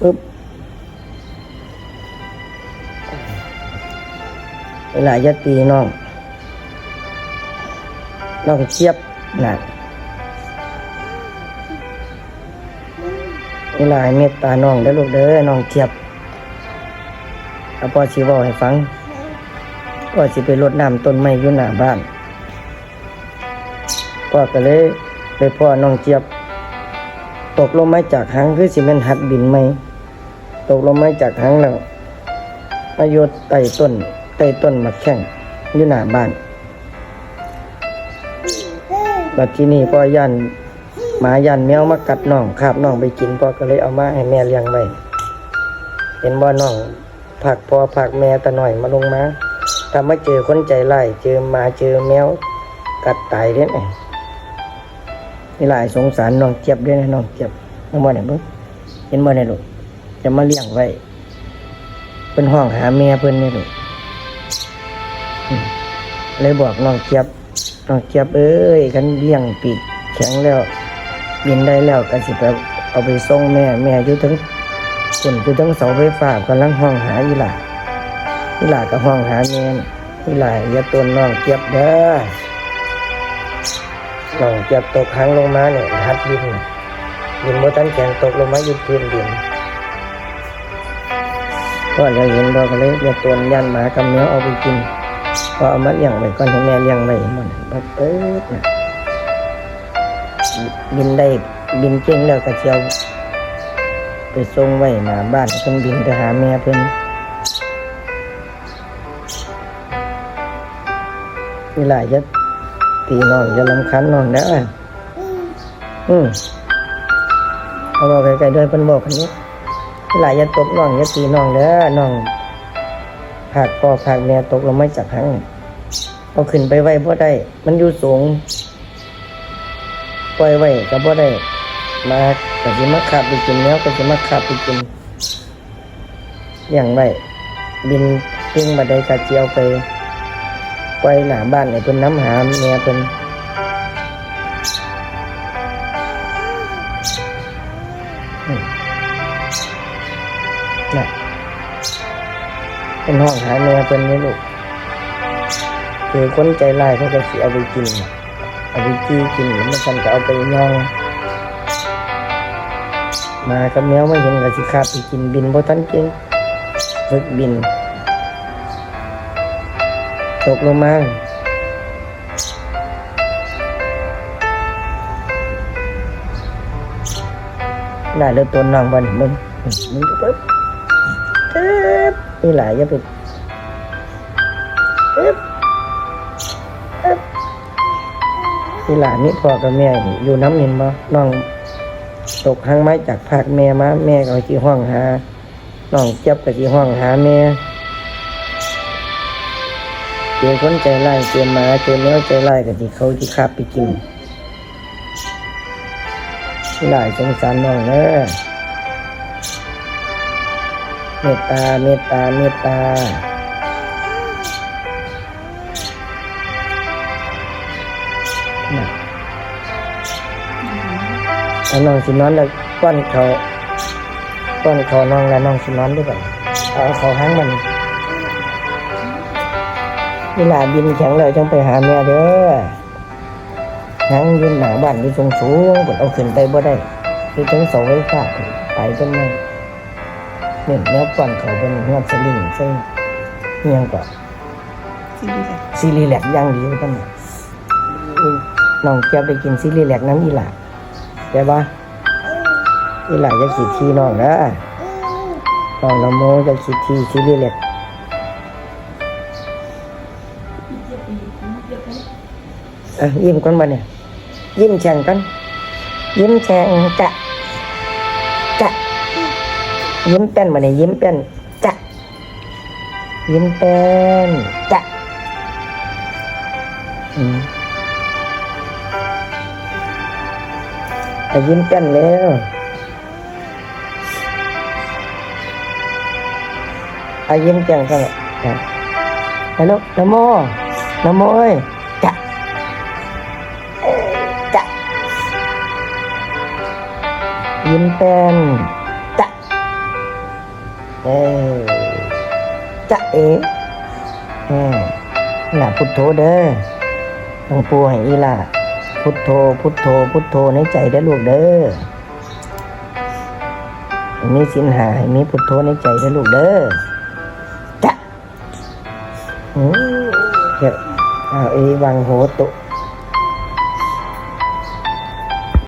ปึ๊บเวลาจะตีน้องน้องเชียบน่ะเวลาเมตตาน้องได้อลูกเด้อน้องเชียบเอาพ่อสิเว้าให้ฟังพ่อสิไปรดน้ำต้นไม้อยู่หน้าบ้านพ่อก็เลยไปพ่อน้องเจี๊ยบ ตกลงมาจากหางคือสิแมันหัดบินไหม ตกลงมาจากหางแล้วมาโยดไต่ต้นไต่ต้นมาแข่งอยู่หน้าบ้านบัดที่นี่พ่อย่านหมาย่านแมวมากัดน้องคาบน้องไปกินพ่อก็เลยเอามาให้แม่เลี้ยงไว้เห็นบ่น้องผักพอผักแม่ตะหน่อยมาลงมาถ้ามาเจอคนใจไล่เจอหมาเจอแมวกัดตายเด้ไงนี่หลายสงสารน้องเจ็บด้วยนะน้องเจ็บเห็นบ่เนี่ยเบิ่งเห็นบ่เนี่ยลูก จะมาเลี้ยงไว้ เป็นห้องหาแม่เพิ่นนี่ลูกเลยบอกน้องเจ็บน้องเจ็บเอ้ยกันเลี้ยงปีกแข็งแล้ว บินได้แล้วก็สิไปเอาไปส่งแม่แม่อยู่ถึงคนอยู่ถึงเสาไฟฟ้ากำลังห้องหาอีหล่าอีหล่าก็ห้องหาแม่น่ะอีหล่าอย่าตนน้องเจ็บเด้อหลังเจากตกค้างลงมาเนี่ยหัดบินบินบนตันแข็งตกลงมาอยู่พื้นดิน ก็เลยเห็นดอกเลยเรียตัวยันหมากับเนื้อเอาไปกิน ก็เอามาเลี้ยงไว้ก่อนให้แม่เลี้ยงไว้มันบัดเอิดนะบินได้บินเก่งแล้วก็เชียวไปส่งไว้หน้าบ้านเพิ่นบินไปหาแม่เพิ่นเวลาจะตีน้องอย่าลำคันน้องนะอืมเขาบอกไกลๆด้วยเพิ่นบอกคนนี้ หลายอย่าตบน้องอย่าตีน้องเด้อน้องผากพ่อผากแม่ตกลงไม่จากหังเอาขึ้นไปไว้บ่ได้ มันอยู่สูงปล่อยไว้ก็บ่ได้มาก็สิมาขับไปกินแล้วก็สิมาขับไปกินอย่างไรบินปิ้งบัดใดกะเจียวไปไปหน้าบ้านให้เพิ่นน้ำหาแม่เพิ่น น่ะเป็นห้องหาแม่เพิ่นนี่ลูกคือคนใจร้ายเขาก็สิเอาไปกินเอาไปจี้กินแล้วมันกันก็เอาไปย่องมากับแมวไม่เห็นก็สิคาบไปกินบินบ่ทันเก่งฝึกบิน ตกลงมาได้เลยตัวน้องบันมึงมึงปึ๊บ นี่หลายอย่าไปปึ๊บปึ๊บนี่หลานนี่พ่อกับแม่อยู่น้ำเห็นบ่น้องตกหางไม้จากภาคแม่มาแม่ก็ที่ห้องหาน้องเจ็บก็ที่ห้องหาแม่เจอคนใจร้ายเจอหมาเจอแมวใจร้ายกับที่เขาที่ขับไปกินหลายสงสารน้องเนอะ เมตตา เมตตา เมตตาน่ะเอาน้องสินอนแล้วป้อนเขาป้อนเขาน้องแล้วน้องสินอนด้วยกันเอาเขาหางมันเวลาบินแข็งเลยจงไปหาแม่เด้อหางยืนหนาบ้านที่สูงสูงๆเอาขึ้นไปบ่ได้ที่ถึงเสาไฟฟ้าไปจนไม่ เนี่ยแล้วก่อนเขาเป็นงอดสลิงใช่เงียงก่อนซีรีส์ค่ะซีรีแลกอย่างดีกันน่ะอืมน้องเจี๊ยบไปกินซีรีแลกน้ำอีหล่าได้ปะอีหล่าจะขีดทีน้องนะน้องละโมจะขีดทีซีรีแลกอะยิ้มก่อนมาเนี่ยยิ้มแฉ่งกันยิ้มแฉ่งจะจะ ยิ้มแป้นมาเนี่ยยิ้มแป้นจะยิ้มแป้นจะอืมอะยิ้มแป้นแล้วอะยิ้มแฉ่งกันอะฮัลโหลนโมนโมเอ้ยจะจะยิ้มเป็น เออจะเอ๋อืมหล่ะพุทโธเด้อต้องปูให้อีล่ะ พุทโธ พุทโธ พุทโธในใจเด้อลูกเด้อมีสินหาให้มีพุทโธในใจเด้อลูกเด้อจะอืมเดี๋ยวเอาเอวังโหตุ